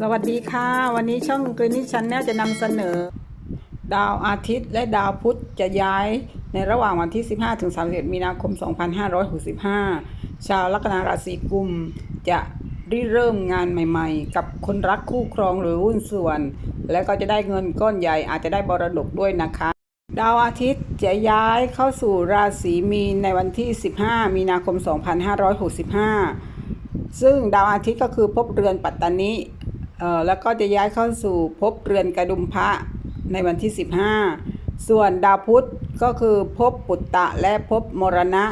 สวัสดีค่ะ วันนี้ช่องกรีนิชันแนลจะนำเสนอ ดาวอาทิตย์และดาวพุธจะย้ายในระหว่างวันที่ 15ถึง31มีนาคม 2565 ชาวลัคนาราศีกุมจะริเริ่มงานใหม่ๆ กับคนรักคู่ครองหรือหุ้นส่วน และก็จะได้เงินก้อนใหญ่อาจจะได้บรดกด้วยนะคะ ดาวอาทิตย์จะย้ายเข้าสู่ราศีมีนในวันที่ 15 มีนาคม 2565 ซึ่งดาวอาทิตย์ก็คือภพเรือนปัตตานิ แล้วก็จะย้ายเข้าสู่ภพเรือนกระดุมพระในวันที่ 15 ส่วนดาวพุธก็คือภพปุตตะและภพมรณะ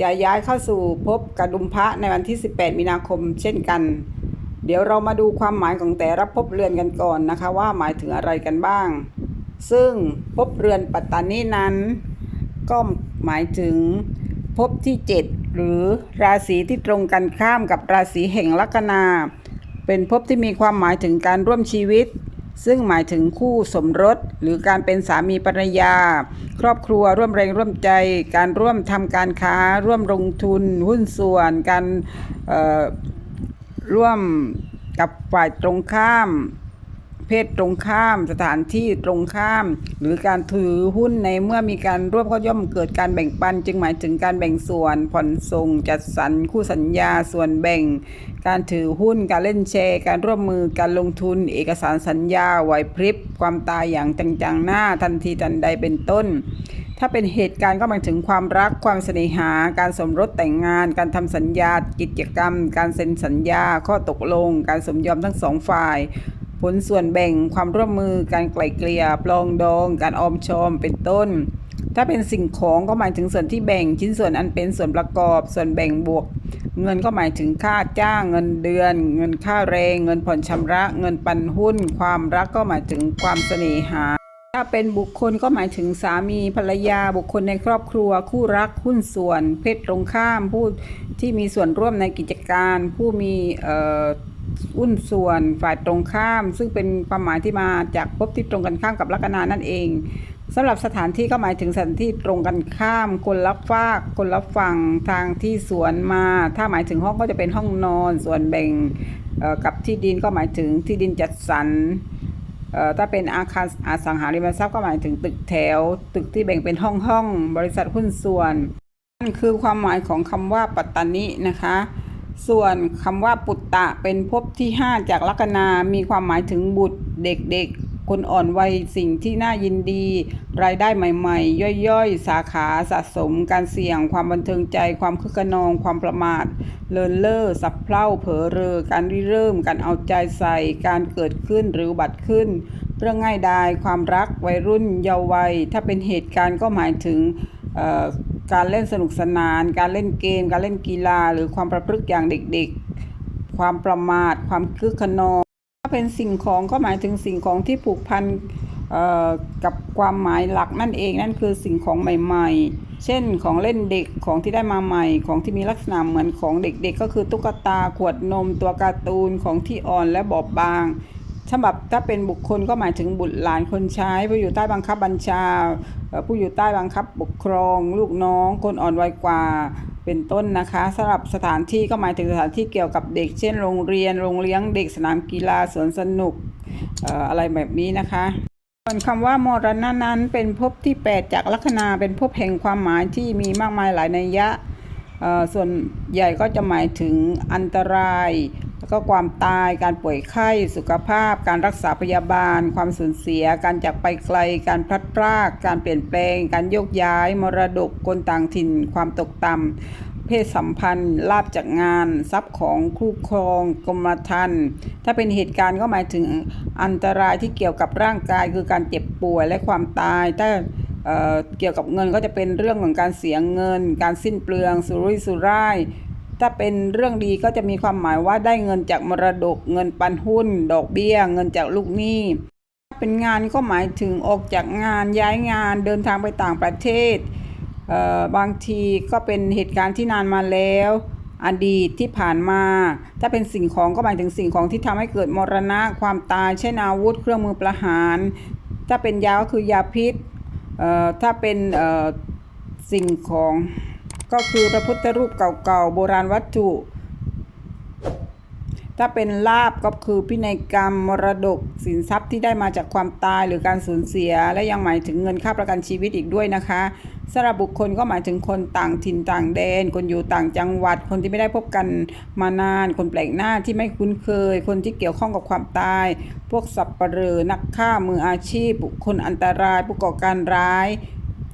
จะย้ายเข้าสู่ภพกระดุมพระในวันที่ 18 มีนาคมเช่นกัน เดี๋ยวเรามาดูความหมายของแต่ละภพเรือนกันก่อนนะคะว่าหมายถึงอะไรกันบ้าง ซึ่งภพเรือนปัตตานีนั้นก็หมายถึงภพที่ 7 หรือราศีที่ตรงกันข้ามกับราศีแห่งลัคนา เป็นภพที่มีความหมายถึงการร่วมชีวิต ซึ่งหมายถึงคู่สมรส หรือการเป็นสามีภรรยา ครอบครัวร่วมแรงร่วมใจ การร่วมทำการค้า ร่วมลงทุน หุ้นส่วน การร่วมกับฝ่ายตรงข้าม เพศตรงข้าม สถานที่ตรงข้าม หรือการถือหุ้นในเมื่อมีการร่วมก็ย่อมเกิดการแบ่งปัน จึงหมายถึงการแบ่งส่วน ผ่อนส่ง จัดสรรคู่สัญญาส่วนแบ่ง การถือหุ้นการเล่นแชร์ การร่วมมือการลงทุน เอกสารสัญญาไหวพริบ ความตายอย่างจังๆหน้าทันทีทันใดเป็นต้น ถ้าเป็นเหตุการณ์ก็หมายถึงความรักความเสน่หา การสมรสแต่งงาน การทำสัญญากิจกรรม การเซ็นสัญญา ข้อตกลง การสมยอมทั้งสองฝ่าย ผลส่วนแบ่งความร่วมมือการไกล่เกลี่ยปลองดอง การออมชอมเป็นต้น ถ้าเป็นสิ่งของก็หมายถึงส่วนที่แบ่งชิ้นส่วนอันเป็นส่วนประกอบ ส่วนแบ่งบวก เงินก็หมายถึงค่าจ้างเงินเดือน เงินค่าแรง เงินผ่อนชำระ เงินปันหุ้น ความรักก็หมายถึงความเสน่หาถ้าเป็นบุคคลก็หมายถึงสามีภรรยาบุคคลในครอบครัว คู่รักหุ้นส่วน เพศตรงข้ามผู้ที่มีส่วนร่วมในกิจการ ผู้มีเอ่อ หุ้นส่วนฝ่ายตรงข้าม ซึ่งเป็นความหมายที่มาจากภพที่ตรงกันข้ามกับลัคนานั่นเองสำหรับสถานที่ก็หมายถึงสถานที่ตรงกันข้าม คนรับฝาก คนรับฟังทางที่สวนมา ถ้าหมายถึงห้องก็จะเป็นห้องนอน ส่วนแบ่งกับที่ดินก็หมายถึงที่ดินจัดสรรถ้าเป็นอาคารอสังหาริมทรัพย์ก็หมายถึงตึกแถว ตึกที่แบ่งเป็นห้องห้อง บริษัทหุ้นส่วนนั่นคือความหมายของคำว่าปัตตานินะคะ ส่วนคำว่าปุตตะเป็นภพที่ 5 จากลัคนา มีความหมายถึงบุตรเด็กๆ คนอ่อนวัยสิ่งที่น่ายินดี รายได้ใหม่ๆ ย่อยๆ สาขาสะสม การเสี่ยง ความบันเทิงใจ ความคึกขนอง ความประมาท เลินเล่อสับเพร่าเผลอเรอ การริเริ่ม การเอาใจใส่ การเกิดขึ้นหรือบัติขึ้น เรื่องง่ายดาย ความรักวัยรุ่นเยาว์วัย ถ้าเป็นเหตุการณ์ก็หมายถึงเอ่อ การเล่นสนุกสนาน การเล่นเกม การเล่นกีฬา หรือความประพฤติอย่างเด็กๆ ความประมาท ความคึกขนองถ้าเป็นสิ่งของก็หมายถึงสิ่งของที่ผูกพันเอ่อกับความหมายหลักนั่นเองนั่นคือสิ่งของใหม่ ๆ เช่นของเล่นเด็กของที่ได้มาใหม่ ของที่มีลักษณะเหมือนของเด็กๆ ก็คือตุ๊กตาขวดนมตัวการ์ตูนของที่อ่อนและบอบบาง ฉบับถ้าเป็นบุคคลก็หมายถึงบุตรหลานคนใช้ผู้อยู่ใต้บังคับบัญชา ผู้อยู่ใต้บังคับปกครอง ลูกน้อง คนอ่อนวัยกว่าเป็นต้นนะคะสำหรับสถานที่ก็หมายถึงสถานที่เกี่ยวกับเด็ก เช่นโรงเรียนโรงเลี้ยงเด็กสนามกีฬาสวนสนุกออะไรแบบนี้นะคะส่วนคำว่ามรณะนั้นเป็นภพที่ 8 จากลัคนาเป็นภพแห่งความหมายที่มีมากมายหลายนัยยะส่วนใหญ่ก็จะหมายถึงอันตราย แล้วก็ความตายการป่วยไข้สุขภาพ การรักษาพยาบาล ความสูญเสีย การจากไปไกล การพลัดพราก การเปลี่ยนแปลง การโยกย้าย มรดกคนต่างถิ่น ความตกต่ำเพศสัมพันธ์ลาบจากงาน ทรัพย์ของคู่ครองกรมธรรม์ถ้าเป็นเหตุการณ์ก็หมายถึงอันตรายที่เกี่ยวกับร่างกายคือการเจ็บป่วยและความตายถ้าเอ่เกี่ยวกับเงินก็จะเป็นเรื่องของการเสียเงิน การสิ้นเปลือง สุรุ่ยสุร่าย ถ้าเป็นเรื่องดีก็จะมีความหมายว่าได้เงินจากมรดก เงินปันหุ้น ดอกเบี้ย เงินจากลูกหนี้ถ้าเป็นงานก็หมายถึงออกจากงานย้ายงานเดินทางไปต่างประเทศเอ่อบางทีก็เป็นเหตุการณ์ที่นานมาแล้ว อดีตที่ผ่านมา ถ้าเป็นสิ่งของก็หมายถึงสิ่งของที่ทำให้เกิดมรณะความตายเช่นอาวุธ เครื่องมือประหาร ถ้าเป็นยาก็คือยาพิษเอ่อถ้าเป็นเอ่อสิ่งของ ก็คือพระพุทธรูปเก่าๆโบราณวัตถุ ถ้าเป็นลาบก็คือพินัยกรรมมรดกสินทรัพย์ที่ได้มาจากความตายหรือการสูญเสีย และยังหมายถึงเงินค่าประกันชีวิตอีกด้วยนะคะสำหรับบุคคลก็หมายถึงคนต่างถิ่นต่างแดน คนอยู่ต่างจังหวัด คนที่ไม่ได้พบกันมานาน คนแปลกหน้าที่ไม่คุ้นเคย คนที่เกี่ยวข้องกับความตาย พวกสับปเหร่อนักฆ่ามืออาชีพ บุคคลอันตรายผู้ก่อการร้าย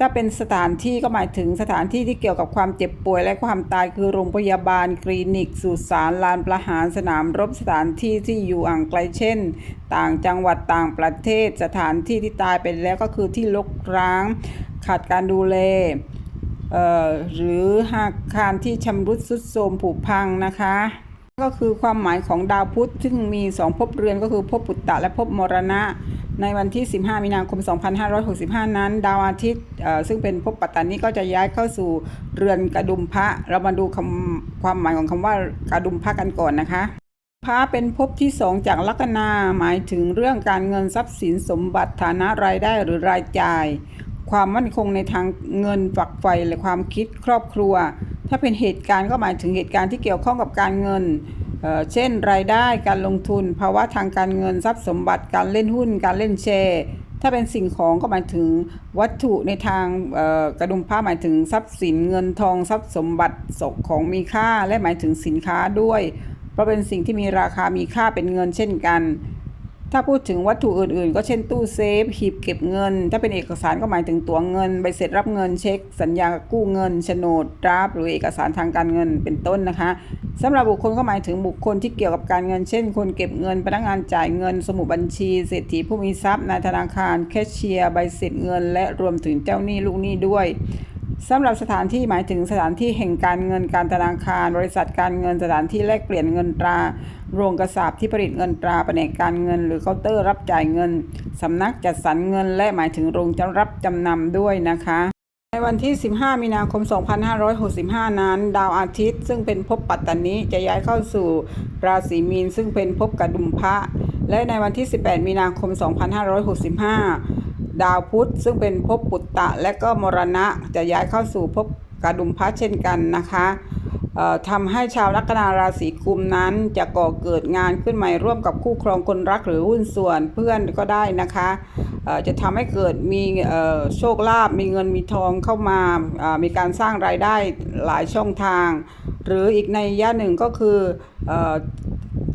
ถ้าเป็นสถานที่ก็หมายถึงสถานที่ที่เกี่ยวกับความเจ็บป่วยและความตายคือโรงพยาบาล คลินิก สุสานลานประหารสนามรบสถานที่ที่อยู่ห่างไกลเช่น ต่างจังหวัดต่างประเทศ สถานที่ที่ตายไปแล้วก็คือที่รกร้าง ขาดการดูแลเอ่อหรือหากคารที่ชำรุดทรุดโทรมผุพังนะคะก็คือความหมายของดาวพุธซึ่งมีสองภพเรือนก็คือภพปุตตะและภพมรณะ ในวันที่ 15 มีนาคม 2565 นั้น ดาวอาทิตย์ซึ่งเป็นภพปัตตานีก็จะย้ายเข้าสู่เรือนกระดุมพระ เรามาดูคำความหมายของคำว่ากระดุมพระกันก่อนนะคะพระเป็นภพที่สองจากลัคนาหมายถึงเรื่องการเงินทรัพย์สินสมบัติฐานะรายได้หรือรายจ่าย ความมั่นคงในทางเงินฝักใฝ่และความคิดครอบครัว ถ้าเป็นเหตุการณ์ก็หมายถึงเหตุการณ์ที่เกี่ยวข้องกับการเงิน เช่น รายได้การลงทุน ภาวะทางการเงินทรัพย์สมบัติการเล่นหุ้น การเล่นแชร์ถ้าเป็นสิ่งของก็หมายถึงวัตถุในทางกระดุมผ้าหมายถึงทรัพย์สินเงินทองทรัพย์สมบัติศกของมีค่าและหมายถึงสินค้าด้วย เพราะเป็นสิ่งที่มีราคามีค่าเป็นเงินเช่นกัน ถ้าพูดถึงวัตถุอื่นๆ ก็เช่นตู้เซฟหีบเก็บเงิน ถ้าเป็นเอกสารก็หมายถึงตั๋วเงินใบเสร็จรับเงินเช็ค สัญญากู้เงินโฉนดดราฟหรือเอกสารทางการเงินเป็นต้นนะคะสำหรับบุคคลก็หมายถึงบุคคลที่เกี่ยวกับการเงิน เช่น คนเก็บเงินพนักงานจ่ายเงิน สมุดบัญชีเศรษฐีผู้มีทรัพย์นายธนาคารแคชเชียร์ใบเสร็จเงิน และรวมถึงเจ้าหนี้ลูกหนี้ด้วยสำหรับสถานที่หมายถึงสถานที่แห่งการเงินการธนาคาร บริษัทการเงินสถานที่แลกเปลี่ยนเงินตรา โรงกระสาบที่ผลิตเงินตราแผนกการเงิน หรือเคาน์เตอร์รับจ่ายเงิน สำนักจัดสรรเงิน และหมายถึงโรงจะรับจำนำด้วยนะคะในวันที่ 15 มีนาคม 2565 นั้น ดาวอาทิตย์ ซึ่งเป็นภพปัตตานีจะย้ายเข้าสู่ราศีมีน ซึ่งเป็นภพกระดุมพระ และในวันที่ 18 มีนาคม 2565 ดาวพุธ ซึ่งเป็นภพปุตตะ และก็มรณะจะย้ายเข้าสู่ภพกระดุมพระเช่นกันนะคะ ทำให้ชาวลัคนาราศีกุมนั้นจะก่อเกิดงานขึ้นใหม่ร่วมกับคู่ครองคนรักหรือหุ้นส่วนเพื่อนก็ได้นะคะจะทำให้เกิดมีโชคลาภมีเงินมีทองเข้ามามีการสร้างรายได้หลายช่องทาง หรืออีกในยยะหนึ่งก็คือ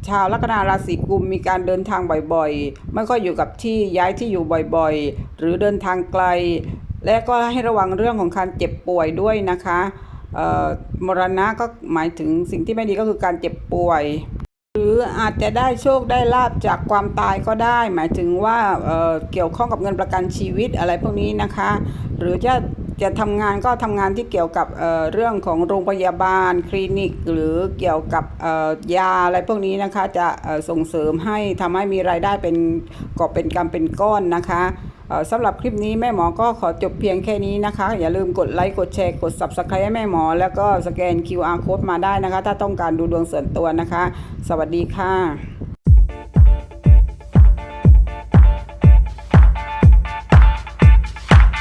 ชาวลัคนาราศีกุมมีการเดินทางบ่อยๆ ไม่ค่อยอยู่กับที่ย้ายที่อยู่บ่อยๆ หรือเดินทางไกล และก็ให้ระวังเรื่องของการเจ็บป่วยด้วยนะคะ มรณะก็หมายถึงสิ่งที่ไม่ดีก็คือการเจ็บป่วย หรืออาจจะได้โชคได้ลาบจากความตายก็ได้ หมายถึงว่าเเกี่ยวข้องกับเงินประกันชีวิตอะไรพวกนี้นะคะ หรือจะจะทำงานก็ทำงานที่เกี่ยวกับเเรื่องของโรงพยาบาลคลินิก หรือเกี่ยวกับยาอะไรพวกนี้นะคะ จะส่งเสริมให้ทำให้มีรายได้เป็นกอบเป็นกำเป็นก้อนนะคะ สำหรับคลิปนี้แม่หมอก็ขอจบเพียงแค่นี้นะคะ อย่าลืมกดไลค์กดแชร์กด subscribe ให้แม่หมอ แล้วก็สแกน QR code มาได้นะคะ ถ้าต้องการดูดวงส่วนตัวนะคะ สวัสดีค่ะ